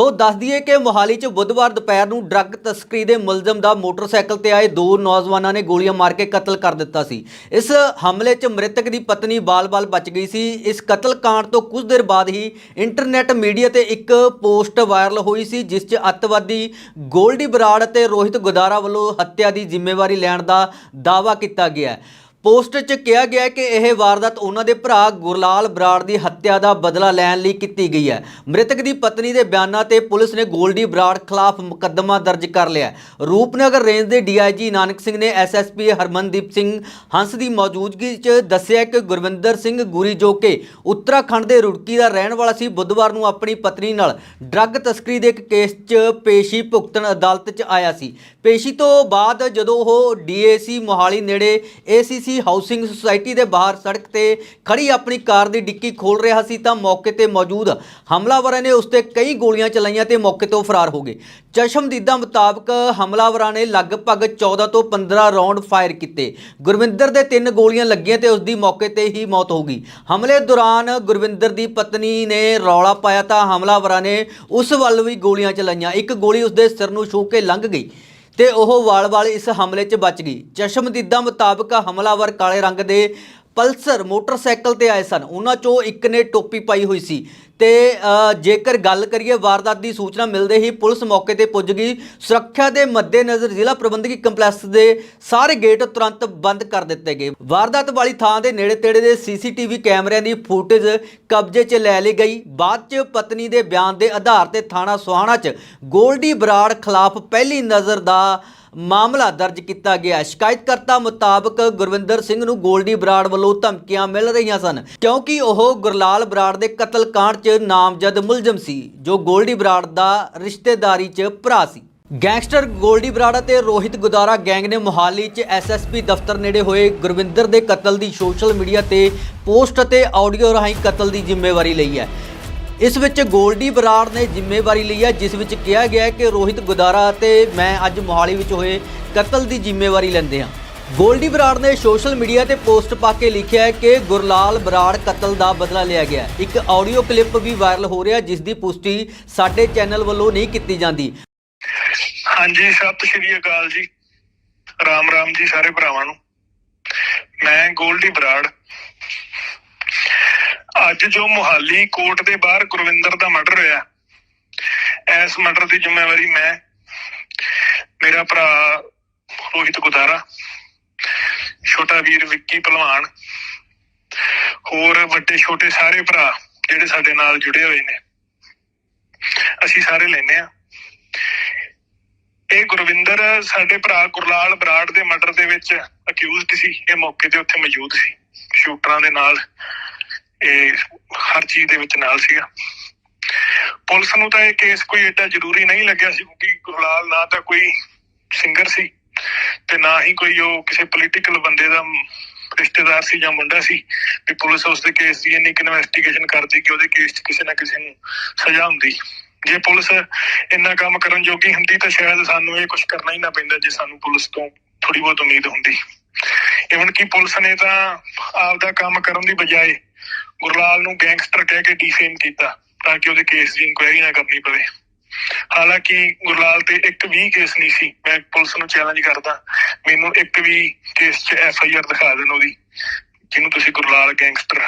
ਸੋ ਦੱਸ ਦਈਏ ਕਿ ਮੋਹਾਲੀ 'ਚ ਬੁੱਧਵਾਰ ਦੁਪਹਿਰ ਨੂੰ ਡਰੱਗ ਤਸਕਰੀ ਦੇ ਮੁਲਜ਼ਮ ਦਾ ਮੋਟਰਸਾਈਕਲ ਤੇ ਆਏ ਦੋ ਨੌਜਵਾਨਾਂ ਨੇ ਗੋਲੀਆਂ ਮਾਰ ਕੇ ਕਤਲ ਕਰ ਦਿੱਤਾ ਸੀ। ਇਸ ਹਮਲੇ 'ਚ ਮ੍ਰਿਤਕ ਦੀ ਪਤਨੀ ਬਾਲ-ਬਾਲ ਬਚ ਗਈ ਸੀ। ਇਸ ਕਤਲ ਕਾਂਡ ਤੋਂ ਕੁਝ ਦੇਰ ਬਾਅਦ ਹੀ ਇੰਟਰਨੈਟ ਮੀਡੀਆ ਤੇ ਇੱਕ ਪੋਸਟ ਵਾਇਰਲ ਹੋਈ ਸੀ, ਜਿਸ 'ਚ ਅੱਤਵਾਦੀ ਗੋਲਡੀ ਬਰਾੜ ਅਤੇ ਰੋਹਿਤ ਗੁਦਾਰਾ ਵੱਲੋਂ ਹੱਤਿਆ ਦੀ ਜ਼ਿੰਮੇਵਾਰੀ ਲੈਣ ਦਾ ਦਾਅਵਾ ਕੀਤਾ ਗਿਆ ਪੋਸਟ 'ਚ ਕਿਹਾ ਗਿਆ ਕਿ ਇਹ ਵਾਰਦਾਤ ਉਹਨਾਂ ਦੇ ਭਰਾ ਗੁਰਲਾਲ ਬਰਾੜ ਦੀ ਹੱਤਿਆ ਦਾ ਬਦਲਾ ਲੈਣ ਲਈ ਕੀਤੀ ਗਈ ਹੈ। ਮ੍ਰਿਤਕ ਦੀ ਪਤਨੀ ਦੇ ਬਿਆਨਾਂ ਤੇ ਪੁਲਿਸ ਨੇ ਗੋਲਡੀ ਬਰਾੜ ਖਿਲਾਫ ਮੁਕੱਦਮਾ ਦਰਜ ਕਰ ਲਿਆ ਰੂਪਨਗਰ ਰੇਂਜ ਦੇ ਡੀਆਈਜੀ ਨਾਨਕ ਸਿੰਘ ਨੇ ਐਸਐਸਪੀ ਹਰਮਨਦੀਪ ਸਿੰਘ ਹੰਸ ਦੀ ਮੌਜੂਦਗੀ 'ਚ ਦੱਸਿਆ ਕਿ ਗੁਰਵਿੰਦਰ ਸਿੰਘ ਗੁਰੀ ਜੋ ਕਿ ਉੱਤਰਾਖੰਡ ਦੇ ਰੁੜਕੀ ਦਾ ਰਹਿਣ ਵਾਲਾ ਸੀ, ਬੁੱਧਵਾਰ ਨੂੰ ਆਪਣੀ ਪਤਨੀ ਨਾਲ ਡਰੱਗ ਤਸਕਰੀ ਦੇ ਇੱਕ ਕੇਸ 'ਚ ਪੇਸ਼ੀ ਭੁਗਤਣ ਅਦਾਲਤ 'ਚ ਆਇਆ ਸੀ। ਪੇਸ਼ੀ ਤੋਂ ਬਾਅਦ ਜਦੋਂ ਉਹ ਡੀਏਸੀ ਮੋਹਾਲੀ ਨੇੜੇ ਏਸੀਸੀ ਹਾਊਸਿੰਗ ਸੁਸਾਇਟੀ ਦੇ ਬਾਹਰ ਸੜਕ ਤੇ ਖੜੀ ਆਪਣੀ ਕਾਰ ਦੀ ਡਿੱਕੀ ਖੋਲ ਰਿਹਾ ਸੀ ਤਾਂ ਮੌਕੇ ਤੇ ਮੌਜੂਦ ਹਮਲਾਵਰਾਂ ਨੇ ਉਸ ਤੇ ਕਈ ਗੋਲੀਆਂ ਚਲਾਈਆਂ ਤੇ ਮੌਕੇ ਤੋਂ ਫਰਾਰ ਹੋ ਗਏ। ਚਸ਼ਮਦੀਦਾਂ ਮੁਤਾਬਕ ਹਮਲਾਵਰਾਂ ਨੇ ਲਗਭਗ 14 ਤੋਂ 15 ਰਾਉਂਡ ਫਾਇਰ ਕੀਤੇ। ਗੁਰਵਿੰਦਰ ਦੇ ਤਿੰਨ ਗੋਲੀਆਂ ਲੱਗੀਆਂ ਤੇ ਉਸ ਦੀ ਮੌਕੇ ਤੇ ਹੀ ਮੌਤ ਹੋ ਗਈ। ਹਮਲੇ ਦੌਰਾਨ ਗੁਰਵਿੰਦਰ ਦੀ ਪਤਨੀ ਨੇ ਰੌਲਾ ਪਾਇਆ ਤਾਂ ਹਮਲਾਵਰਾਂ ਨੇ ਉਸ ਵੱਲ ਵੀ ਗੋਲੀਆਂ ਚਲਾਈਆਂ। ਇੱਕ ਗੋਲੀ ਉਸ ਦੇ ਸਿਰ ਨੂੰ ਛੂਹ ਕੇ ਲੰਘ ਗਈ। ਤੇ ਉਹ ਵਾਲ-ਵਾਲ ਇਸ ਹਮਲੇ 'ਚ ਬਚ ਗਈ। ਚਸ਼ਮਦੀਦਾਂ ਮੁਤਾਬਕ ਹਮਲਾਵਰ ਕਾਲੇ ਰੰਗ ਦੇ ਪਲਸਰ ਮੋਟਰਸਾਈਕਲ ਤੇ ਆਏ ਸਨ। ਉਹਨਾਂ 'ਚੋਂ ਇੱਕ ਨੇ ਟੋਪੀ ਪਾਈ ਹੋਈ ਸੀ। ਤੇ ਜੇਕਰ ਗੱਲ ਕਰੀਏ ਵਾਰਦਾਤ ਦੀ ਸੂਚਨਾ ਮਿਲਦੇ ਹੀ ਪੁਲਿਸ ਮੌਕੇ ਤੇ ਪੁੱਜ ਗਈ। ਸੁਰੱਖਿਆ ਦੇ ਮੱਦੇਨਜ਼ਰ ਜ਼ਿਲ੍ਹਾ ਪ੍ਰਬੰਧਕੀ ਕੰਪਲੈਕਸ ਦੇ ਸਾਰੇ ਗੇਟ ਤੁਰੰਤ ਬੰਦ ਕਰ ਦਿੱਤੇ ਗਏ। ਵਾਰਦਾਤ ਵਾਲੀ ਥਾਂ ਦੇ ਨੇੜੇ ਤੇੜੇ ਦੇ ਸੀਸੀਟੀਵੀ ਕੈਮਰਿਆਂ ਦੀ ਫੁਟੇਜ ਕਬਜ਼ੇ 'ਚ ਲੈ ਲਈ ਗਈ। ਬਾਅਦ 'ਚ ਪਤਨੀ ਦੇ ਬਿਆਨ ਦੇ ਆਧਾਰ ਤੇ ਥਾਣਾ ਸੁਹਾਣਾ 'ਚ ਗੋਲਡੀ ਬਰਾੜ ਖਿਲਾਫ ਪਹਿਲੀ ਨਜ਼ਰ ਦਾ ਮਾਮਲਾ ਦਰਜ ਕੀਤਾ ਗਿਆ। ਸ਼ਿਕਾਇਤਕਰਤਾ ਮੁਤਾਬਕ ਗੁਰਵਿੰਦਰ ਸਿੰਘ ਨੂੰ ਗੋਲਡੀ ਬਰਾੜ ਵੱਲੋਂ ਧਮਕੀਆਂ ਮਿਲ ਰਹੀਆਂ ਸਨ, ਕਿਉਂਕਿ ਉਹ ਗੁਰਲਾਲ ਬਰਾੜ ਦੇ ਕਤਲ ਕਾਂਡ 'ਚ ਨਾਮਜ਼ਦ ਮੁਲਜ਼ਮ ਸੀ, ਜੋ ਗੋਲਡੀ ਬਰਾੜ ਦਾ ਰਿਸ਼ਤੇਦਾਰੀ 'ਚ ਭਰਾ ਸੀ। ਗੈਂਗਸਟਰ ਗੋਲਡੀ ਬਰਾੜ ਅਤੇ ਰੋਹਿਤ ਗੁਦਾਰਾ ਗੈਂਗ ਨੇ ਮੋਹਾਲੀ 'ਚ ਐਸਐਸਪੀ ਦਫ਼ਤਰ ਨੇੜੇ ਹੋਏ ਗੁਰਵਿੰਦਰ ਦੇ ਕਤਲ ਦੀ ਸੋਸ਼ਲ ਮੀਡੀਆ ਤੇ ਪੋਸਟ ਅਤੇ ਆਡੀਓ ਰਾਹੀਂ ਕਤਲ ਦੀ ਜ਼ਿੰਮੇਵਾਰੀ ਲਈ ਹੈ। ਇਸ ਵਿੱਚ ਗੋਲਡੀ ਬਰਾੜ ਨੇ ਜ਼ਿੰਮੇਵਾਰੀ ਲਈ ਹੈ ਜਿਸ ਵਿੱਚ ਕਿਹਾ ਗਿਆ ਹੈ ਕਿ ਰੋਹਿਤ ਗੁਦਾਰਾ ਅਤੇ ਮੈਂ ਅੱਜ ਮੋਹਾਲੀ ਵਿੱਚ ਹੋਏ ਕਤਲ ਦੀ ਜ਼ਿੰਮੇਵਾਰੀ ਲੈਂਦੇ ਹਾਂ। ਗੋਲਡੀ ਬਰਾੜ ਨੇ ਸੋਸ਼ਲ ਮੀਡੀਆ ਤੇ ਪੋਸਟ ਪਾ ਕੇ ਲਿਖਿਆ ਹੈ ਕਿ ਗੁਰਲਾਲ ਬਰਾੜ ਕਤਲ ਦਾ ਬਦਲਾ ਲਿਆ ਗਿਆ ਇੱਕ ਆਡੀਓ ਕਲਿੱਪ ਵੀ ਵਾਇਰਲ ਹੋ ਰਿਹਾ, ਜਿਸ ਦੀ ਪੁਸ਼ਟੀ ਸਾਡੇ ਚੈਨਲ ਵੱਲੋਂ ਨਹੀਂ ਕੀਤੀ ਜਾਂਦੀ। ਹਾਂਜੀ, ਸਤਿ ਸ਼੍ਰੀ ਅਕਾਲ ਜੀ। ਰਾਮ ਰਾਮ ਜੀ ਸਾਰੇ ਭਰਾਵਾਂ ਨੂੰ। ਮੈਂ ਗੋਲਡੀ ਬਰਾੜ ਅੱਜ ਜੋ ਮੁਹਾਲੀ ਕੋਰਟ ਦੇ ਬਾਹਰ ਗੁਰਵਿੰਦਰ ਦਾ ਮਰਡਰ ਹੋਇਆ ਇਸ ਮਰਡਰ ਦੀ ਜ਼ਿੰਮੇਵਾਰੀ ਮੈਂ, ਮੇਰਾ ਭਰਾ ਰੋਹਿਤ ਗੁਦਾਰਾ, ਛੋਟਾ ਵੀਰ ਵਿੱਕੀ ਪਹਿਲਵਾਨ, ਹੋਰ ਵੱਡੇ ਛੋਟੇ ਸਾਰੇ ਭਰਾ ਜਿਹੜੇ ਸਾਡੇ ਨਾਲ ਜੁੜੇ ਹੋਏ ਨੇ। ਅਸੀਂ ਸਾਰੇ ਲੈਨੇ ਆ ਇਹ ਗੁਰਵਿੰਦਰ ਸਾਡੇ ਭਰਾ ਗੁਰਲਾਲ ਬਰਾੜ ਦੇ ਮਰਡਰ ਦੇ ਵਿੱਚ ਅਕਿਊਜ਼ਡ ਸੀ। ਇਹ ਮੌਕੇ ਤੇ ਉੱਥੇ ਮੌਜੂਦ ਸੀ। ਸ਼ੂਟਰਾਂ ਦੇ ਨਾਲ ਇਹ ਹਰ ਚੀਜ਼ ਦੇ ਵਿੱਚ ਨਾਲ ਸੀਗਾ। ਪੁਲਿਸ ਨੂੰ ਤਾਂ ਇਹ ਕੇਸ ਕੋਈ ਏਡਾ ਜ਼ਰੂਰੀ ਨਹੀਂ ਲੱਗਿਆ ਸੀ ਕਿਉਂਕਿ ਗੁਰਲਾਲ ਨਾ ਤਾਂ ਕੋਈ ਸਿੰਗਰ ਸੀ ਤੇ ਨਾ ਹੀ ਕੋਈ ਉਹ ਕਿਸੇ ਪੋਲੀਟੀਕਲ ਬੰਦੇ ਦਾ ਰਿਸ਼ਤੇਦਾਰ ਸੀ ਜਾਂ ਮੁੰਡਾ ਸੀ ਵੀ ਪੁਲਿਸ ਉਸ ਦੇ ਕੇਸ ਦੀ ਇੰਨੀ ਇਨਵੈਸਟੀਗੇਸ਼ਨ ਕਰਦੀ ਕਿ ਉਹਦੇ ਕੇਸ 'ਚ ਕਿਸੇ ਨਾ ਕਿਸੇ ਨੂੰ ਸਜ਼ਾ ਹੁੰਦੀ। ਜੇ ਪੁਲਿਸ ਇੰਨਾ ਕੰਮ ਕਰਨ ਜੋਗੀ ਹੁੰਦੀ ਤਾਂ ਸ਼ਾਇਦ ਸਾਨੂੰ ਇਹ ਕੁਝ ਕਰਨਾ ਹੀ ਨਾ ਪੈਂਦਾ ਜੇ ਸਾਨੂੰ ਪੁਲਿਸ ਤੋਂ ਥੋੜੀ ਬਹੁਤ ਉਮੀਦ ਹੁੰਦੀ। ਇਵਨ ਕਿ ਪੁਲਿਸ ਨੇ ਤਾਂ ਆਪਦਾ ਕੰਮ ਕਰਨ ਦੀ ਬਜਾਏ ਗੁਰਲਾਲ ਨੂੰ ਗੈਂਗਸਟਰ ਕਹਿ ਕੇ ਡੀਫੇਮ ਕੀਤਾ ਤਾਂ ਕਿ ਉਹਦੇ ਕੇਸ ਦੀ ਇਨਕੁਆਇਰੀ ਨਾ ਕਰਨੀ ਪਵੇ। ਹਾਲਾਂਕਿ ਗੁਰਲਾਲ ਤੇ ਇੱਕ ਵੀ ਕੇਸ ਨਹੀਂ ਸੀ। ਮੈਂ ਪੁਲਿਸ ਨੂੰ ਚੈਲੰਜ ਕਰਦਾ, ਮੈਨੂੰ ਇੱਕ ਵੀ ਕੇਸ 'ਚ ਐਫ ਆਈ ਆਰ ਦਿਖਾ ਦੇਣ ਉਹਦੀ, ਜਿਹਨੂੰ ਤੁਸੀਂ ਗੁਰਲਾਲ ਗੈਂਗਸਟਰ